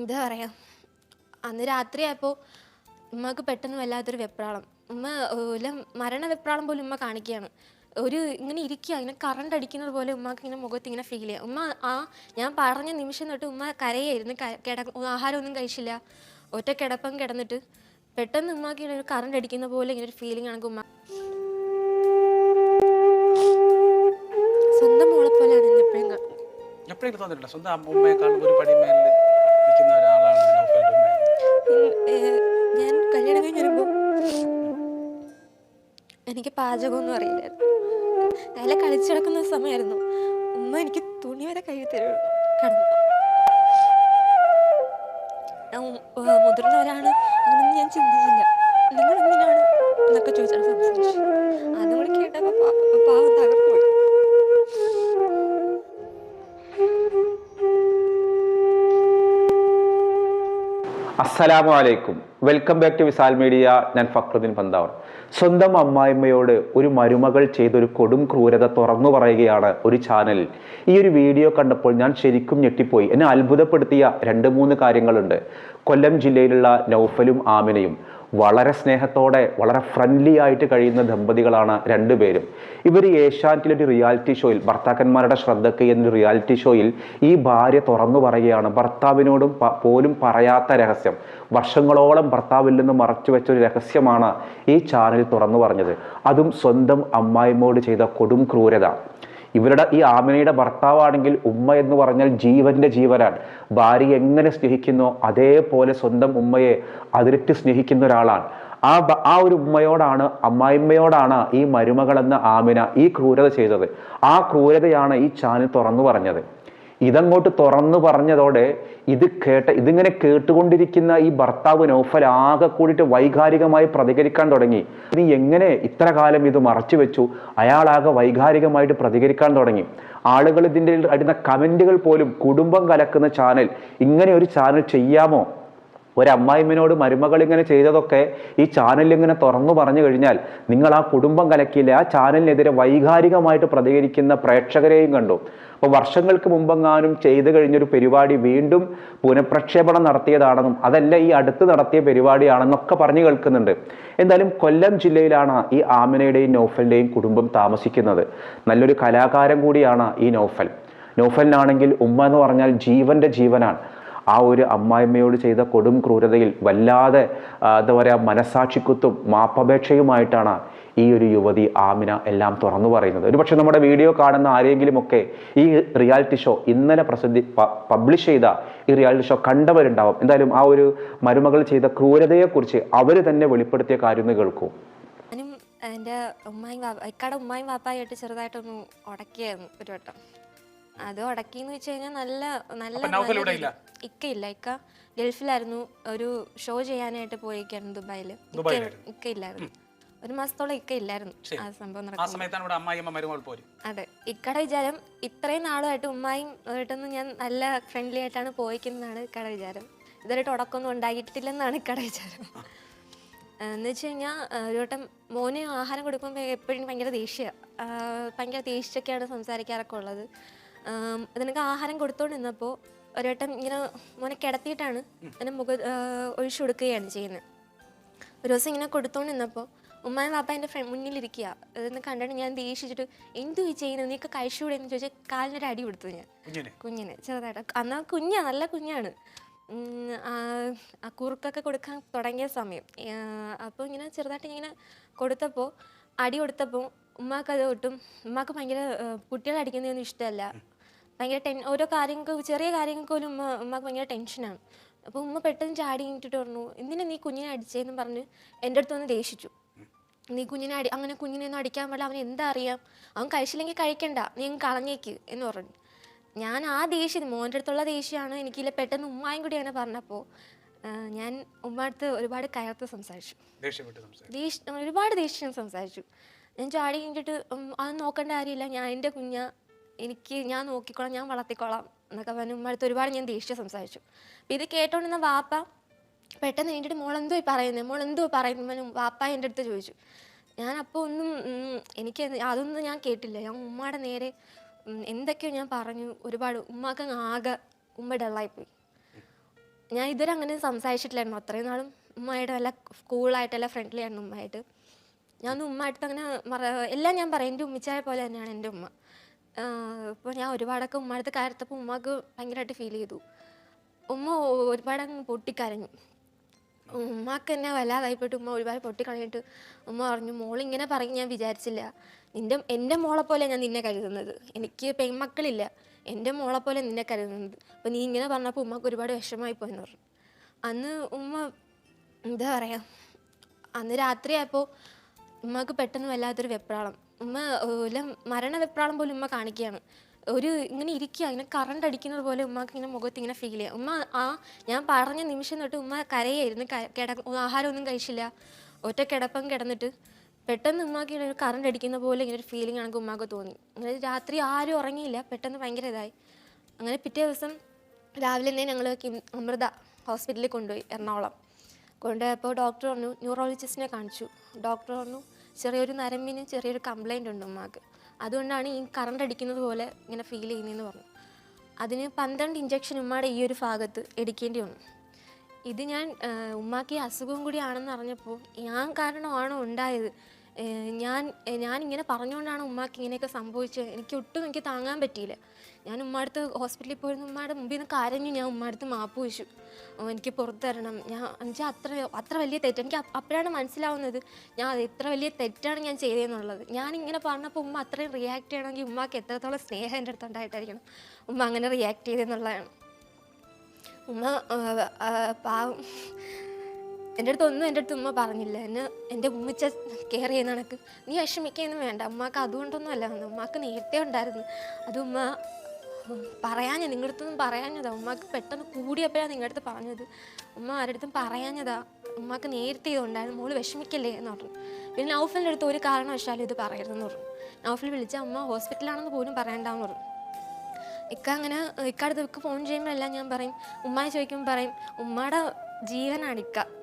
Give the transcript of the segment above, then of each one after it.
എന്താ പറയാ? അന്ന് രാത്രിയായപ്പോൾ ഉമ്മക്ക് പെട്ടെന്ന് വല്ലാത്തൊരു വെപ്രാളം. ഉമ്മ എല്ലാം മരണ വെപ്രാളം പോലും ഉമ്മ കാണിക്കുകയാണ് ഒരു ഇങ്ങനെ ഇരിക്കുക ഇങ്ങനെ കറണ്ട് അടിക്കുന്നത് പോലെ ഉമ്മക്ക് ഇങ്ങനെ മുഖത്ത് ഇങ്ങനെ ഫീൽ ചെയ്യുക ഉമ്മ ആ ഞാൻ പറഞ്ഞ നിമിഷം തൊട്ട് ഉമ്മ കരയായിരുന്നു. കിട ആഹാരമൊന്നും കഴിച്ചില്ല. ഒറ്റ കിടപ്പം കിടന്നിട്ട് പെട്ടെന്ന് ഉമ്മക്ക് ഇങ്ങനെ ഒരു കറണ്ട് അടിക്കുന്ന പോലെ ഇങ്ങനെ ഒരു ഫീലിംഗ് ആണ് ഉമ്മ. സ്വന്തം മോളെ പോലെയാണ് എപ്പോഴും എപ്പോഴെങ്കിലും തോന്നിട്ടില്ല സ്വന്തം അമ്മ കാണുമ്പോൾ ഒരു പടി മേലിൽ പാചകമൊന്നും അറിയില്ലായിരുന്നു. കളിച്ചു നടക്കുന്ന സമയമായിരുന്നു. ഉമ്മ എനിക്ക് തുണി വരെ കഴുകി തരുള്ളൂ. കടന്നു. മുതിർന്നവരാണ് അങ്ങനൊന്നും ഞാൻ ചിന്തിച്ചില്ല. നിങ്ങൾ എന്തിനാണ് എന്നൊക്കെ ചോദിച്ചാണ് സംസാരിച്ചു. അതുകൊണ്ട് കേട്ടപ്പോൾ പാ- പാവം തകർന്നു അസ്സലാമു അലൈക്കും welcome back to Visal media ഞാൻ ഫക്രുദ്ദീൻ പന്താവർ. സ്വന്തം അമ്മായിമ്മയോട് ഒരു മരുമകൾ ചെയ്തൊരു കൊടും ക്രൂരത തുറന്നു പറയുകയാണ് ഒരു ചാനലിൽ ഈ ഒരു വീഡിയോ കണ്ടപ്പോൾ ഞാൻ ശരിക്കും ഞെട്ടിപ്പോയി. എന്നെ അത്ഭുതപ്പെടുത്തിയ രണ്ട് മൂന്ന് കാര്യങ്ങളുണ്ട്. കൊല്ലം ജില്ലയിലുള്ള നൗഫലും ആമിനയും. വളരെ സ്നേഹത്തോടെ വളരെ ഫ്രണ്ട്ലി ആയിട്ട് കഴിയുന്ന ദമ്പതികളാണ് രണ്ടുപേരും ഇവർ ഏഷ്യാനെറ്റിലെ ഒരു റിയാലിറ്റി ഷോയിൽ ഭർത്താക്കന്മാരുടെ ശ്രദ്ധയ്ക്ക് എന്നൊരു റിയാലിറ്റി ഷോയിൽ ഈ ഭാര്യ തുറന്നു പറയുകയാണ് ഭർത്താവിനോടും പോലും പറയാത്ത രഹസ്യം. വർഷങ്ങളോളം ഭർത്താവിൽ നിന്ന് മറച്ചു വെച്ച ഒരു രഹസ്യമാണ് ഈ ചാനൽ തുറന്നു പറഞ്ഞത്. അതും സ്വന്തം അമ്മായിമ്മോട് ചെയ്ത കൊടും ക്രൂരത. ഇവരുടെ ഈ ആമിനയുടെ ഭർത്താവാണെങ്കിൽ ഉമ്മ എന്ന് പറഞ്ഞാൽ ജീവന്റെ ജീവനാണ് ഭാര്യ എങ്ങനെ സ്നേഹിക്കുന്നോ അതേപോലെ സ്വന്തം ഉമ്മയെ അതിരറ്റ് സ്നേഹിക്കുന്ന ഒരാളാണ്. ആ ആ ഒരു ഉമ്മയോടാണ് അമ്മായിമ്മയോടാണ് ഈ മരുമകളെന്ന ആമിന ഈ ക്രൂരത ചെയ്തത്. ആ ക്രൂരതയാണ് ഈ ചാനൽ തുറന്നു പറഞ്ഞത്. ഇതങ്ങോട്ട് തുറന്നു പറഞ്ഞതോടെ ഇത് കേട്ട ഇതിങ്ങനെ കേട്ടുകൊണ്ടിരിക്കുന്ന ഈ ഭർത്താവ് നൗഫൽ ആകെ കൂടിയിട്ട് വൈകാരികമായി പ്രതികരിക്കാൻ തുടങ്ങി. നീ എങ്ങനെ ഇത്ര കാലം ഇത് മറച്ചു വെച്ചു? അയാളാകെ വൈകാരികമായിട്ട് പ്രതികരിക്കാൻ തുടങ്ങി. ആളുകൾ ഇതിന്റെ അടുന്ന കമന്റുകൾ പോലും കുടുംബം കലക്കുന്ന ചാനൽ ഇങ്ങനെ ഒരു ചാനൽ ചെയ്യാമോ? ഒരമ്മായിമ്മനോട് മരുമകൾ ഇങ്ങനെ ചെയ്തതൊക്കെ ഈ ചാനലിൽ ഇങ്ങനെ തുറന്നു പറഞ്ഞു കഴിഞ്ഞാൽ നിങ്ങൾ ആ കുടുംബം കലക്കിയില്ല? ആ ചാനലിനെതിരെ വൈകാരികമായിട്ട് പ്രതികരിക്കുന്ന പ്രേക്ഷകരെയും കണ്ടു. അപ്പോൾ വർഷങ്ങൾക്ക് മുമ്പെങ്ങാനും ചെയ്തു കഴിഞ്ഞൊരു പരിപാടി വീണ്ടും പുനഃപ്രക്ഷേപണം നടത്തിയതാണെന്നും അതല്ല ഈ അടുത്ത് നടത്തിയ പരിപാടിയാണെന്നൊക്കെ പറഞ്ഞു കേൾക്കുന്നുണ്ട്. എന്തായാലും കൊല്ലം ജില്ലയിലാണ് ഈ ആമിനയുടെയും നോഫലിന്റെയും കുടുംബം താമസിക്കുന്നത്. നല്ലൊരു കലാകാരൻ കൂടിയാണ് ഈ നോഫൽ. നോഫലിനാണെങ്കിൽ ഉമ്മ എന്ന് പറഞ്ഞാൽ ജീവന്റെ ജീവനാണ്. ആ ഒരു അമ്മായിമ്മയോട് ചെയ്ത കൊടും ക്രൂരതയിൽ വല്ലാതെ എന്താ പറയുക മനസാക്ഷിക്കുത്തും മാപ്പപേക്ഷയുമായിട്ടാണ് ഈ ഒരു യുവതി ആമിന എല്ലാം തുറന്നു പറയുന്നത്. ഒരു പക്ഷേ നമ്മുടെ വീഡിയോ കാണുന്ന ആരെങ്കിലുമൊക്കെ ഈ റിയാലിറ്റി ഷോ ഇന്നലെ പ്രസിദ്ധി പബ്ലിഷ് ചെയ്ത ഈ റിയാലിറ്റി ഷോ കണ്ടവരുണ്ടാവും. എന്തായാലും ആ ഒരു മരുമകൾ ചെയ്ത ക്രൂരതയെക്കുറിച്ച് അവർ തന്നെ വെളിപ്പെടുത്തിയ കാര്യം ഒന്ന് കേൾക്കൂ. എന്റെ ഉമ്മായും വാപ്പ ഉമ്മായും വാപ്പായിട്ട് ചെറുതായിട്ടൊന്ന് ഉടക്കിയായിരുന്നു ഒരു വട്ടം. അത് ഉടക്കിന്ന് വെച്ച് കഴിഞ്ഞാൽ നല്ല നല്ല അപ്പൊ നൗഫൽ ഇവിടെ ഇല്ല? രീതി- ഇക്ക ഇല്ല. ഇക്ക ഗൾഫിലായിരുന്നു. ഒരു ഷോ ചെയ്യാനായിട്ട് പോയിരിക്കായിരുന്നു ദുബായിൽ ദുബായിലായിരുന്നു. ഇക്ക ഇല്ലായിരുന്നു. ഒരു മാസത്തോളം ഇക്ക ഇല്ലായിരുന്നു. ആ സംഭവം ആ നടക്കുന്നത് സമയത്താണ് ഇവിടെ അമ്മായിയമ്മ മരുമകൾ പോര്. അതെ. ഇക്കടെ വിചാരം ഇത്രയും നാളുമായിട്ട് ഉമ്മായും ആയിട്ടൊന്നും ഞാൻ നല്ല ഫ്രണ്ട്ലി ആയിട്ടാണ് പോയിക്കുന്നതാണ് ഇക്കടെ വിചാരം. ഇതുവരെയായിട്ട് തുടക്കമൊന്നും ഉണ്ടായിട്ടില്ലെന്നാണ് ഇക്കടെ വിചാരം. എന്ന് വെച്ച് കഴിഞ്ഞാൽ ഒരു വട്ടം മോന് ആഹാരം കൊടുക്കുമ്പോൾ എപ്പോഴും ഭയങ്കര ദേഷ്യ. ഭയങ്കര ദേഷ്യമൊക്കെയാണ് സംസാരിക്കാറൊക്കെ ഉള്ളത്. ആം, ഇതിനൊക്കെ ആഹാരം കൊടുത്തോണ്ട് നിന്നപ്പോൾ ഒരു വട്ടം ഇങ്ങനെ മോനെ കിടത്തിയിട്ടാണ് എന്റെ മുഖ ഒഴിച്ചു കൊടുക്കുകയാണ് ചെയ്യുന്നത്. ഒരു ദിവസം ഇങ്ങനെ കൊടുത്തോണ്ട് നിന്നപ്പോൾ ഉമ്മായും പാപ്പ എന്റെ ഫ്രണ്ട് മുന്നിലിരിക്കുക. അതെന്ന് കണ്ടിട്ട് ഞാൻ ദേഷിച്ചിട്ട് എന്തു ഈ ചെയ്യുന്നത് നീക്ക് കഴിച്ചുകൂടെ എന്ന് ചോദിച്ചാൽ കാലിനൊരു അടി കൊടുത്തു ഞാൻ. കുഞ്ഞിനെ? ചെറുതായിട്ട്. അന്ന് കുഞ്ഞാ നല്ല കുഞ്ഞാണ്. ആ കുറുക്കൊക്കെ കൊടുക്കാൻ തുടങ്ങിയ സമയം. അപ്പോൾ ഇങ്ങനെ ചെറുതായിട്ട് ഇങ്ങനെ കൊടുത്തപ്പോൾ അടി കൊടുത്തപ്പോൾ ഉമ്മാക്ക് അത് ഒട്ടും ഉമ്മാക്ക് ഭയങ്കര കുട്ടികളെ അടിക്കുന്നതൊന്നും ഇഷ്ടമല്ല. ഭയങ്കര ടെൻ ഓരോ കാര്യങ്ങൾക്ക് ചെറിയ കാര്യങ്ങൾക്ക് പോലും ഉമ്മ ഉമ്മക്ക് ഭയങ്കര ടെൻഷനാണ്. അപ്പോൾ ഉമ്മ പെട്ടെന്ന് ചാടി കഴിഞ്ഞിട്ട് പറഞ്ഞു എന്തിനാ നീ കുഞ്ഞിനെ അടിച്ചതെന്ന് പറഞ്ഞ് എന്റെ അടുത്ത് വന്ന് ദേഷിച്ചു. നീ കുഞ്ഞിനെ അടി അങ്ങനെ കുഞ്ഞിനെ ഒന്നും അടിക്കാൻ പാടില്ല അവൻ എന്താ അറിയാം? അവൻ കഴിച്ചില്ലെങ്കിൽ കഴിക്കണ്ട നീ അങ്ങ് കളഞ്ഞേക്ക് എന്ന് പറഞ്ഞു. ഞാൻ ആ ദേഷ്യം മോന്റെ അടുത്തുള്ള ദേഷ്യമാണ്. എനിക്കില്ല പെട്ടെന്ന് ഉമ്മായും കൂടി അങ്ങനെ പറഞ്ഞപ്പോൾ ഞാൻ ഉമ്മടുത്ത് ഒരുപാട് കയർത്ത് സംസാരിച്ചു. ദേഷ്യം ഒരുപാട് ദേഷ്യം സംസാരിച്ചു. ഞാൻ ചാടി കഴിഞ്ഞിട്ട് അത് നോക്കേണ്ട കാര്യമില്ല ഞാൻ എന്റെ കുഞ്ഞ എനിക്ക് ഞാൻ നോക്കിക്കോളാം ഞാൻ വളർത്തിക്കോളാം എന്നൊക്കെ പറഞ്ഞ് അടുത്ത് ഒരുപാട് ഞാൻ ദേഷ്യം സംസാരിച്ചു. അപ്പം ഇത് കേട്ടോണ്ടിരുന്ന വാപ്പ പെട്ടെന്ന് കഴിഞ്ഞിട്ട് മോൾ എന്തോ പറയുന്നത് മോൾ എന്തോ പറയുന്നു വാപ്പ എന്റെ അടുത്ത് ചോദിച്ചു. ഞാൻ അപ്പോൾ ഒന്നും എനിക്ക് അത് അതൊന്നും ഞാൻ കേട്ടില്ല. ഞാൻ ഉമ്മയുടെ നേരെ എന്തൊക്കെയോ ഞാൻ പറഞ്ഞു. ഒരുപാട് ഉമ്മക്ക് ആകെ ഉമ്മ ഡള്ളായിപ്പോയി. ഞാൻ ഇതുവരെ അങ്ങനെ സംസാരിച്ചിട്ടില്ലായിരുന്നു. അത്രയും നാളും ഉമ്മയായിട്ട് നല്ല കൂളായിട്ട് നല്ല ഫ്രണ്ട്ലി ആയിരുന്നു ഉമ്മയായിട്ട് ഞാൻ ഉമ്മ അടുത്ത് അങ്ങനെ എല്ലാം ഞാൻ പറയും. എന്റെ ഉമ്മിച്ചായ പോലെ തന്നെയാണ് എന്റെ ഉമ്മ. ഇപ്പോൾ ഞാൻ ഒരുപാടൊക്കെ ഉമ്മയുടെ കാര്യത്തപ്പോൾ ഉമ്മക്ക് ഭയങ്കരമായിട്ട് ഫീൽ ചെയ്തു. ഉമ്മ ഒരുപാട് അങ്ങ് പൊട്ടിക്കരഞ്ഞു. ഉമ്മക്ക് എന്നെ വല്ലാതായിപ്പോയിട്ട് ഉമ്മ ഒരുപാട് പൊട്ടിക്കളഞ്ഞിട്ട് ഉമ്മ പറഞ്ഞു മോളിങ്ങനെ പറയും ഞാൻ വിചാരിച്ചില്ല. നിന്റെ എന്റെ മോളെ പോലെ ഞാൻ നിന്നെ കരുതുന്നത്. എനിക്ക് പെൺമക്കളില്ല. എന്റെ മോളെ പോലെ നിന്നെ കരുതുന്നത്. അപ്പോൾ നീ ഇങ്ങനെ പറഞ്ഞപ്പോൾ ഉമ്മക്ക് ഒരുപാട് വിഷമമായി പോയെന്ന് പറഞ്ഞു. അന്ന് ഉമ്മ എന്താ പറയുക അന്ന് രാത്രിയായപ്പോൾ ഉമ്മക്ക് പെട്ടെന്ന് വല്ലാത്തൊരു വെപ്രാളം. ഉമ്മ എല്ലാം മരണ വെപ്രാളം പോലും ഉമ്മ കാണിക്കുകയാണ് ഒരു ഇങ്ങനെ ഇരിക്കുക ഇങ്ങനെ കറണ്ട് അടിക്കുന്നത് പോലെ ഉമ്മക്ക് ഇങ്ങനെ മുഖത്ത് ഇങ്ങനെ ഫീൽ ചെയ്യുക. ഉമ്മ ആ ഞാൻ പറഞ്ഞ നിമിഷം തൊട്ട് ഉമ്മ കരയായിരുന്നു. കിട ആഹാരമൊന്നും കഴിച്ചില്ല. ഒറ്റ കിടപ്പം കിടന്നിട്ട് പെട്ടെന്ന് ഉമ്മാക്ക് ഇങ്ങനെ ഒരു കറണ്ട് അടിക്കുന്ന പോലെ ഇങ്ങനെ ഒരു ഫീലിംഗ് ആണെങ്കിൽ ഉമ്മാക്ക് തോന്നി. അങ്ങനെ രാത്രി ആരും ഉറങ്ങിയില്ല. പെട്ടെന്ന് ഭയങ്കര ഇതായി. അങ്ങനെ പിറ്റേ ദിവസം രാവിലെ തന്നെ ഞങ്ങൾ അമൃത ഹോസ്പിറ്റലിൽ കൊണ്ടുപോയി എറണാകുളം. കൊണ്ടുപോയപ്പോൾ ഡോക്ടർ പറഞ്ഞു ന്യൂറോളജിസ്റ്റിനെ കാണിച്ചു. ഡോക്ടർ പറഞ്ഞു ചെറിയൊരു നരമ്പിന് ചെറിയൊരു കംപ്ലൈന്റ് ഉണ്ട് ഉമ്മാക്ക്. അതുകൊണ്ടാണ് ഈ കറണ്ട് അടിക്കുന്നത് പോലെ ഇങ്ങനെ ഫീൽ ചെയ്യുന്നതെന്ന് പറഞ്ഞു അതിന് പന്ത്രണ്ട് ഇഞ്ചക്ഷൻ ഉമ്മയുടെ ഈ ഒരു ഭാഗത്ത് എടുക്കേണ്ടി വന്നു. ഇത് ഞാൻ ഉമ്മാക്ക് അസുഖം കൂടി ആണെന്ന് അറിഞ്ഞപ്പോൾ ഞാൻ കാരണമാണോ ഉണ്ടായത്. ഞാൻ ഞാനിങ്ങനെ പറഞ്ഞുകൊണ്ടാണ് ഉമ്മാക്ക് ഇങ്ങനെയൊക്കെ സംഭവിച്ചത്. എനിക്ക് ഒട്ടും എനിക്ക് താങ്ങാൻ പറ്റിയില്ല. ഞാൻ ഉമ്മാടുത്ത് ഹോസ്പിറ്റലിൽ പോയിരുന്ന. ഉമ്മയുടെ മുമ്പിൽ നിന്ന് കരഞ്ഞു ഞാൻ ഉമ്മാടുത്ത് മാപ്പ് വെച്ചു. എനിക്ക് പുറത്തു തരണം ഞാൻ എന്നുവെച്ചാൽ അത്ര അത്ര വലിയ തെറ്റ്. എനിക്ക് അപ്പോഴാണ് മനസ്സിലാവുന്നത് ഞാൻ അത് എത്ര വലിയ തെറ്റാണ് ഞാൻ ചെയ്തതെന്നുള്ളത്. ഞാനിങ്ങനെ പറഞ്ഞപ്പോൾ ഉമ്മ അത്രയും റിയാക്ട് ചെയ്യണമെങ്കിൽ ഉമ്മാക്ക് എത്രത്തോളം സ്നേഹം എന്റെ അടുത്ത് ഉണ്ടായിട്ടായിരിക്കണം ഉമ്മ അങ്ങനെ റിയാക്ട് ചെയ്തെന്നുള്ളതാണ് ഉമ്മ പാവം. എന്റെ അടുത്ത് ഒന്നും എന്റെ അടുത്ത് ഉമ്മ പറഞ്ഞില്ല. എന്നെ എന്റെ ഉമ്മച്ച കെയർ ചെയ്യുന്ന കണക്ക്. നീ വിഷമിക്കൊന്നും വേണ്ട. ഉമ്മാക്ക് അതുകൊണ്ടൊന്നും അല്ല വന്നത്. ഉമ്മാക്ക് നേരത്തെ ഉണ്ടായിരുന്നു. അത് ഉമ്മ പറയാഞ്ഞ നിങ്ങളുടെ അടുത്തൊന്നും പറയാഞ്ഞതാ. ഉമ്മാക്ക് പെട്ടെന്ന് കൂടിയപ്പോഴാണ് നിങ്ങളുടെ അടുത്ത് പറഞ്ഞത്. ഉമ്മ ആരുടെ അടുത്തും പറയാഞ്ഞതാ. ഉമ്മാക്ക് നേരത്തെ ഇതുണ്ടായിരുന്നു. മോൾ വിഷമിക്കല്ലേ എന്ന് പറഞ്ഞു. പിന്നെ നൗഫലിന്റെ അടുത്ത് ഒരു കാരണവശാലും ഇത് പറയരുതെന്ന് പറഞ്ഞു. നൗഫൽ വിളിച്ച അമ്മ ഹോസ്പിറ്റലാണെന്ന് പോലും പറയണ്ടെന്ന് പറഞ്ഞു. ഇക്ക അങ്ങനെ ഇക്കടുത്ത് ഇക്ക ഫോൺ ചെയ്യുമ്പോഴെല്ലാം ഞാൻ പറയും. ഉമ്മയെ ചോദിക്കുമ്പോൾ പറയും ഉമ്മയുടെ ജീവനാണ് ഇക്ക.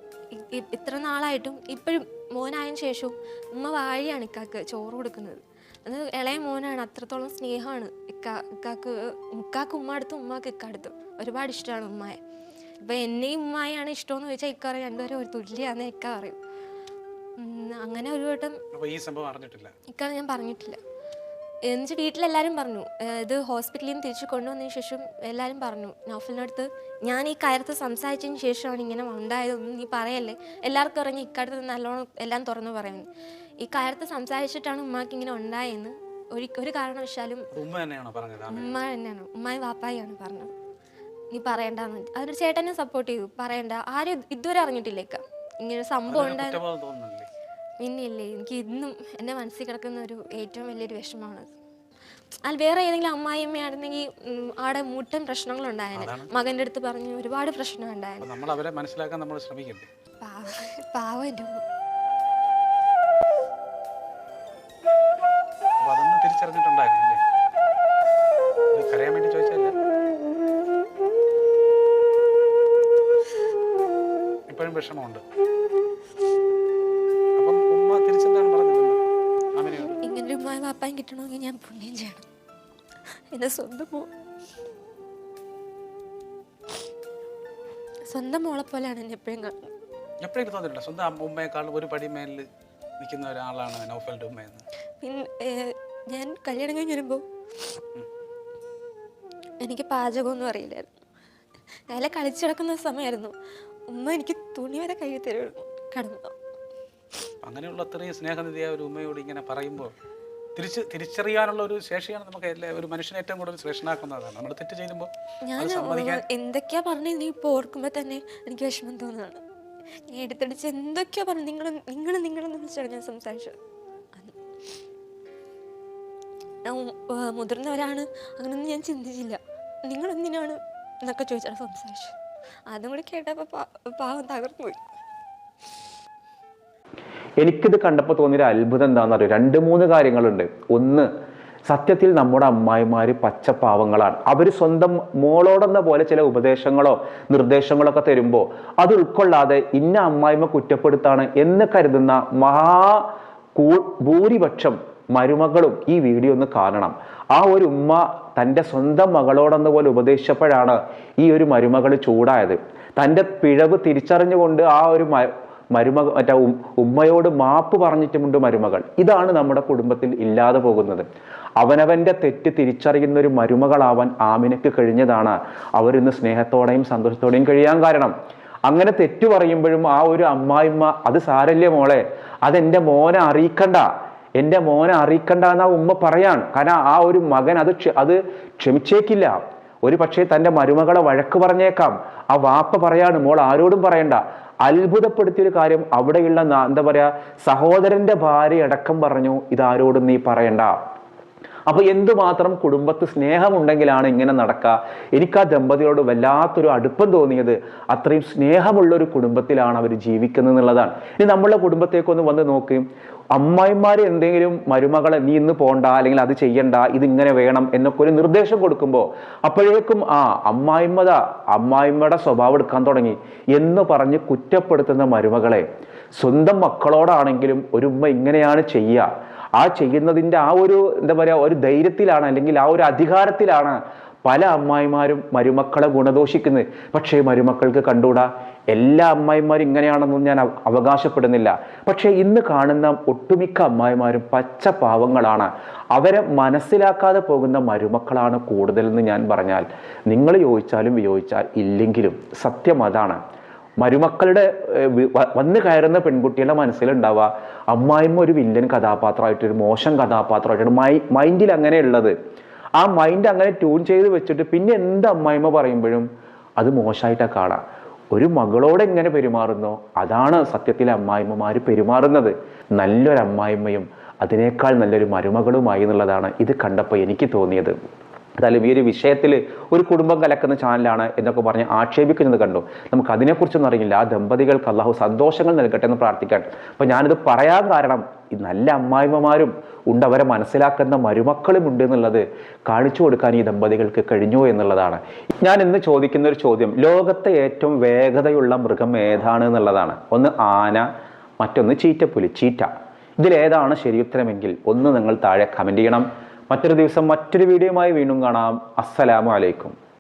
ഇത്ര നാളായിട്ടും ഇപ്പോഴും മോനായതിന് ശേഷവും ഉമ്മ വാഴിയാണ് ഇക്കാക്ക് ചോറ് കൊടുക്കുന്നത്. അത് ഇളയ മോനാണ് അത്രത്തോളം സ്നേഹമാണ് ഇക്കാ ഇക്കാക്ക് ഇക്കാക്ക് ഉമ്മ അടുത്തും ഉമ്മാക്ക് ഇക്ക അടുത്തും. ഒരുപാട് ഇഷ്ടമാണ് ഉമ്മയെ. ഇപ്പം എന്നെയും ഉമ്മായാണ് ഇഷ്ടമെന്ന് ചോദിച്ചാൽ ഇക്ക പറയും രണ്ടുപേരും ഒരു തുല്യാന്ന് ഇക്ക പറയും. അങ്ങനെ ഒരു വട്ടം ഈ സംഭവം അറിഞ്ഞിട്ടില്ല. ഇക്കാണ് ഞാൻ പറഞ്ഞിട്ടില്ല. എന്നുവെച്ചാൽ വീട്ടിലെല്ലാവരും പറഞ്ഞു ഇത് ഹോസ്പിറ്റലിൽ നിന്ന് തിരിച്ച് കൊണ്ടുവന്നതിന് ശേഷം എല്ലാവരും പറഞ്ഞു നൗഫലിനടുത്ത് ഞാൻ ഈ കാര്യത്ത് സംസാരിച്ചതിന് ശേഷമാണ് ഇങ്ങനെ ഉണ്ടായതൊന്നും നീ പറയല്ലേ? എല്ലാവർക്കും ഇറങ്ങി ഇക്കാര്യത്ത് നല്ലോണം എല്ലാം തുറന്നു പറയുന്നു. ഈ കാര്യത്ത് സംസാരിച്ചിട്ടാണ് ഉമ്മാക്ക് ഇങ്ങനെ ഉണ്ടായെന്ന് ഒരു ഒരു കാരണവശാലും ഉമ്മ തന്നെയാണ് ഉമ്മായി വാപ്പായാണ് പറഞ്ഞത്. നീ പറയണ്ടെന്ന്. അതൊരു ചേട്ടനെ സപ്പോർട്ട് ചെയ്തു. പറയണ്ട. ആരും ഇതുവരെ അറിഞ്ഞിട്ടില്ലേക്ക? ഇങ്ങനെ സംഭവം ഉണ്ടായ കുറ്റബോധം തോന്നുന്നില്ലേ പിന്നില്ലേ എനിക്ക് ഇന്നും എന്റെ മനസ്സിൽ കിടക്കുന്ന ഒരു ഏറ്റവും വലിയൊരു വിഷമമാണ്. അതിൽ വേറെ ഏതെങ്കിലും അമ്മായിയമ്മയായിരുന്നെങ്കിൽ അവിടെ ആടെ മുട്ടൻ പ്രശ്നങ്ങളുണ്ടായേനെ. മകന്റെ അടുത്ത് പറഞ്ഞ് ഒരുപാട് പ്രശ്നം ഉണ്ടായേനെ നമ്മൾ അവരെ മനസ്സിലാക്കാൻ നമ്മൾ ശ്രമിക്കണ്ടേ? പാവ പാവം എന്റെ കരയാൻ വേണ്ടി ചോദിച്ചല്ല ഇപ്പോഴും വിഷമമുണ്ട്. ഉമ്മായി കിട്ടണമെങ്കിൽ ഞാൻ പുണ്യം ചെയ്യണം. എന്റെ സ്വന്തം മോ സ്വന്തം മോളെ പോലെയാണ് എന്നെ എപ്പോഴും കാണുന്നത്. എപ്പോഴും തോന്നിയിട്ടില്ല സ്വന്തം ഉമ്മയെക്കാളും ഒരു നിൽക്കുന്ന ഒരാളാണ് ഉമ്മയെന്ന് പിന്നെ ഞാൻ കല്യാണം കഴിഞ്ഞ് വരുമ്പോൾ എനിക്ക് പാചകമൊന്നും അറിയില്ലായിരുന്നു. അയാളെ കളിച്ചു കിടക്കുന്ന സമയമായിരുന്നു. ഉമ്മ എനിക്ക് തുണി വരെ കഴുകി തരുമായിരുന്നു കടന്നു. അങ്ങനെയുള്ള അത്രയും സ്നേഹനിധിയായ ഒരു ഉമ്മയോട് ഇങ്ങനെ പറയുമ്പോൾ തിരിച്ച് തിരിച്ചറിയാനുള്ള ഒരു ശേഷിയാണ് നമുക്ക് ഒരു മനുഷ്യനെ ഏറ്റവും കൂടുതൽ ശ്രേഷ്ഠനാക്കുന്നതാണ് നമ്മൾ തെറ്റ് ചെയ്യുമ്പോൾ ഞാൻ എന്തൊക്കെയാ പറഞ്ഞു നീ ഇപ്പോൾ ഓർക്കുമ്പോൾ തന്നെ എനിക്ക് വിഷമം തോന്നുന്നതാണ് ഞാൻ എടുത്തടിച്ച് എന്തൊക്കെയാ പറഞ്ഞു നിങ്ങൾ നിങ്ങൾ നിങ്ങളെന്ന് വിളിച്ചാണ് ഞാൻ സംസാരിച്ചത് മുതിർന്നവരാണ്. അങ്ങനൊന്നും ഞാൻ ചിന്തിച്ചില്ല. നിങ്ങൾ എന്തിനാണ് എന്നൊക്കെ ചോദിച്ചാണ് സംസാരിച്ചു അതും കൂടി കേട്ടപ്പോൾ പാവം തകർന്നു പോയി എനിക്കിത് കണ്ടപ്പോൾ തോന്നിയൊരു അത്ഭുതം എന്താണെന്ന് അറിയോ രണ്ട് മൂന്ന് കാര്യങ്ങളുണ്ട്. ഒന്ന് സത്യത്തിൽ നമ്മുടെ അമ്മായിമാർ പച്ചപ്പാവങ്ങളാണ് അവർ സ്വന്തം മോളോടെന്ന പോലെ ചില ഉപദേശങ്ങളോ നിർദ്ദേശങ്ങളോ ഒക്കെ തരുമ്പോൾ അത് ഉൾക്കൊള്ളാതെ ഇന്ന അമ്മായിമ കുറ്റപ്പെടുത്താണ് എന്ന് കരുതുന്ന മഹാ ഭൂരിപക്ഷം മരുമകളും ഈ വീഡിയോ ഒന്ന് കാണണം. ആ ഒരു ഉമ്മ തന്റെ സ്വന്തം മകളോടെന്ന പോലെ ഉപദേശിച്ചപ്പോഴാണ് ഈ ഒരു മരുമകൾ ചൂടായത്. തന്റെ പിഴവ് തിരിച്ചറിഞ്ഞുകൊണ്ട് ആ ഒരു മരുമക മറ്റേ ഉമ്മയോട് മാപ്പ് പറഞ്ഞിട്ടുമുണ്ട് മരുമകൾ. ഇതാണ് നമ്മുടെ കുടുംബത്തിൽ ഇല്ലാതെ പോകുന്നത്. അവനവന്റെ തെറ്റ് തിരിച്ചറിയുന്ന ഒരു മരുമകളാവാൻ ആമിനക്ക് കഴിഞ്ഞതാണ്. അവരിന്ന് സ്നേഹത്തോടെയും സന്തോഷത്തോടെയും കഴിയാൻ കാരണം. അങ്ങനെ തെറ്റു പറയുമ്പോഴും ആ ഒരു അമ്മായിമ്മ അത് സാരല്യ മോളെ അതെന്റെ മോനെ അറിയിക്കണ്ട. എന്റെ മോനെ അറിയിക്കണ്ട എന്ന് ഉമ്മ പറയാൻ. കാരണം ആ ഒരു മകൻ അത് അത് ക്ഷമിച്ചേക്കില്ല. ഒരു പക്ഷേ തന്റെ മരുമകളെ വഴക്ക് പറഞ്ഞേക്കാം. ആ വാപ്പ പറയാണ് മോൾ ആരോടും പറയണ്ട. അത്ഭുതപ്പെടുത്തിയൊരു കാര്യം അവിടെയുള്ള എന്താ പറയാ സഹോദരന്റെ ഭാര്യ അടക്കം പറഞ്ഞു ഇതാരോടും നീ പറയണ്ട. അപ്പൊ എന്തുമാത്രം കുടുംബത്ത് സ്നേഹമുണ്ടെങ്കിലാണ് ഇങ്ങനെ നടക്കുക? എനിക്ക് ആ ദമ്പതികളോട് വല്ലാത്തൊരു അടുപ്പം തോന്നിയത്. അത്രയും സ്നേഹമുള്ള ഒരു കുടുംബത്തിലാണ് അവർ ജീവിക്കുന്നത് എന്നുള്ളതാണ് ഇനി നമ്മളുടെ കുടുംബത്തേക്കൊന്ന് വന്ന് നോക്കുകയും അമ്മായിമാർ എന്തെങ്കിലും മരുമകളെ നീ ഇന്ന് പോണ്ട അല്ലെങ്കിൽ അത് ചെയ്യണ്ട ഇതിങ്ങനെ വേണം എന്നൊക്കെ ഒരു നിർദ്ദേശം കൊടുക്കുമ്പോൾ അപ്പോഴേക്കും ആ അമ്മായിമ്മത അമ്മായിമ്മയുടെ സ്വഭാവം എടുക്കാൻ തുടങ്ങി എന്ന് പറഞ്ഞ് കുറ്റപ്പെടുത്തുന്ന മരുമകളെ. സ്വന്തം മക്കളോടാണെങ്കിലും ഒരു ഉമ്മ ഇങ്ങനെയാണ് ചെയ്യുക. ആ ചെയ്യുന്നതിന്റെ ആ ഒരു എന്താ പറയുക ഒരു ധൈര്യത്തിലാണ് അല്ലെങ്കിൽ ആ ഒരു അധികാരത്തിലാണ് പല അമ്മായിമാരും മരുമക്കളെ ഗുണദോഷിക്കുന്നത് പക്ഷേ മരുമക്കൾക്ക് കണ്ടുകൂടാ? എല്ലാ അമ്മായിമാരും ഇങ്ങനെയാണെന്നും ഞാൻ അവകാശപ്പെടുന്നില്ല. പക്ഷേ ഇന്ന് കാണുന്ന ഒട്ടുമിക്ക അമ്മായിമാരും പച്ച പാവങ്ങളാണ്. അവരെ മനസ്സിലാക്കാതെ പോകുന്ന മരുമക്കളാണ് കൂടുതലെന്ന് ഞാൻ പറഞ്ഞാൽ നിങ്ങൾ യോജിച്ചാലും വിയോജിച്ചാൽ ഇല്ലെങ്കിലും സത്യം അതാണ്. മരുമക്കളുടെ വന്ന് കയറുന്ന പെൺകുട്ടികളുടെ മനസ്സിലുണ്ടാവുക അമ്മായിമ്മ ഒരു വില്ലൻ കഥാപാത്രമായിട്ട് ഒരു മോശം കഥാപാത്രമായിട്ടാണ് മൈ മൈൻഡിൽ അങ്ങനെയുള്ളത് ആ മൈൻഡ് അങ്ങനെ ട്യൂൺ ചെയ്ത് വെച്ചിട്ട് പിന്നെ എന്ത് അമ്മായിമ്മ പറയുമ്പോഴും അത് മോശമായിട്ടാണ് കാണാം ഒരു മകളോട് എങ്ങനെ പെരുമാറുന്നോ അതാണ് സത്യത്തിലെ അമ്മായിമ്മമാർ പെരുമാറുന്നത്. നല്ലൊരു അമ്മായിമ്മയും അതിനേക്കാൾ നല്ലൊരു മരുമകളുമായി എന്നുള്ളതാണ് ഇത് കണ്ടപ്പോൾ എനിക്ക് തോന്നിയത്. എന്തായാലും ഈ ഒരു വിഷയത്തിൽ ഒരു കുടുംബം കലക്കുന്ന ചാനലാണ് എന്നൊക്കെ പറഞ്ഞ് ആക്ഷേപിക്കുന്നത് കണ്ടു. നമുക്ക് അതിനെക്കുറിച്ചൊന്നും അറിയില്ല. ആ ദമ്പതികൾക്ക് അള്ളാഹു സന്തോഷങ്ങൾ നൽകട്ടെ എന്ന് പ്രാർത്ഥിക്കാൻ അപ്പോൾ ഞാനിത് പറയാൻ കാരണം നല്ല അമ്മായിമ്മമാരും ഉണ്ട്. അവരെ മനസ്സിലാക്കുന്ന മരുമക്കളും ഉണ്ട് എന്നുള്ളത് കാണിച്ചു കൊടുക്കാൻ ഈ ദമ്പതികൾക്ക് കഴിഞ്ഞു എന്നുള്ളതാണ്. ഞാൻ ഇന്ന് ചോദിക്കുന്ന ഒരു ചോദ്യം ലോകത്തെ ഏറ്റവും വേഗതയുള്ള മൃഗം ഏതാണ് എന്നുള്ളതാണ്. ഒന്ന് ആന മറ്റൊന്ന് ചീറ്റപ്പുലി ചീറ്റ. ഇതിലേതാണ് ശരിയുത്തരമെങ്കിൽ ഒന്ന് നിങ്ങൾ താഴെ കമന്റ് ചെയ്യണം. മറ്റൊരു ദിവസം മറ്റൊരു വീഡിയോയുമായി വീണ്ടും കാണാം. അസ്സലാമു അലൈക്കും.